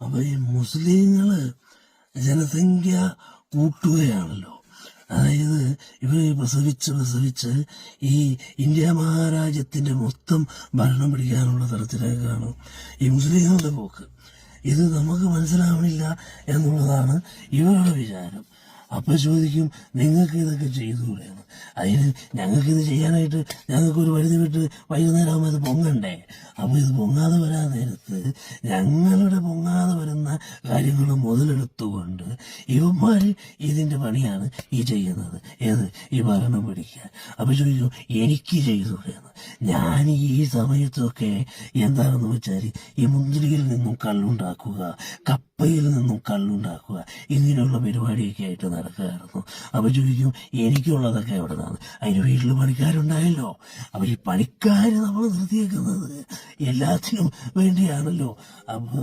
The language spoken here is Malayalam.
അപ്പൊ ഈ മുസ്ലിങ്ങൾ ജനസംഖ്യ കൂട്ടുകയാണല്ലോ. അതായത് ഇവർ പ്രസവിച്ച് പ്രസവിച്ച് ഈ ഇന്ത്യ മഹാരാജ്യത്തിന്റെ മൊത്തം ഭരണം പിടിക്കാനുള്ള തരത്തിലേക്കാണ് ഈ മുസ്ലിങ്ങളുടെ പോക്ക്. ഇത് നമുക്ക് മനസ്സിലാവണില്ല എന്നുള്ളതാണ് ഇവരുടെ വിചാരം. അപ്പൊ ചോദിക്കും നിങ്ങൾക്ക് ഇതൊക്കെ ചെയ്തുകൂടെയാണ് അതിന് ഞങ്ങൾക്കിത് ചെയ്യാനായിട്ട് ഞങ്ങൾക്ക് ഒരു പരിധി വിട്ട് വൈകുന്നേരം ആകുമ്പോൾ ഇത് പൊങ്ങണ്ടേ? അപ്പൊ ഇത് പൊങ്ങാതെ വരാൻ നേരത്ത് ഞങ്ങളുടെ വരുന്ന കാര്യങ്ങൾ മുതലെടുത്തുകൊണ്ട് ഇവന്മാർ ഇതിന്റെ പണിയാണ് ഈ ചെയ്യുന്നത്. ഏത്? ഈ ഭരണം പിടിക്കുക അപ്പോൾ ചോദിക്കും എനിക്ക് ചെയ്തുകൂടെയാണ് ഞാൻ ഈ സമയത്തൊക്കെ എന്താണെന്ന് വെച്ചാൽ ഈ മുന്തിരിയിൽ നിന്നും കള്ളുണ്ടാക്കുക കപ്പയിൽ നിന്നും കള്ളുണ്ടാക്കുക ഇങ്ങനെയുള്ള പരിപാടിയൊക്കെ ആയിട്ട് നടക്കുകയായിരുന്നു. അപ്പോൾ ചോദിക്കും എനിക്കുള്ളതൊക്കെ എവിടെ നിന്നാണ് അതിന് വീട്ടിൽ പണിക്കാരുണ്ടായല്ലോ. അപ്പോൾ ഈ പണിക്കാർ നമ്മൾ നിർത്തിയേക്കുന്നത് എല്ലാത്തിനും വേണ്ടിയാണല്ലോ. അപ്പൊ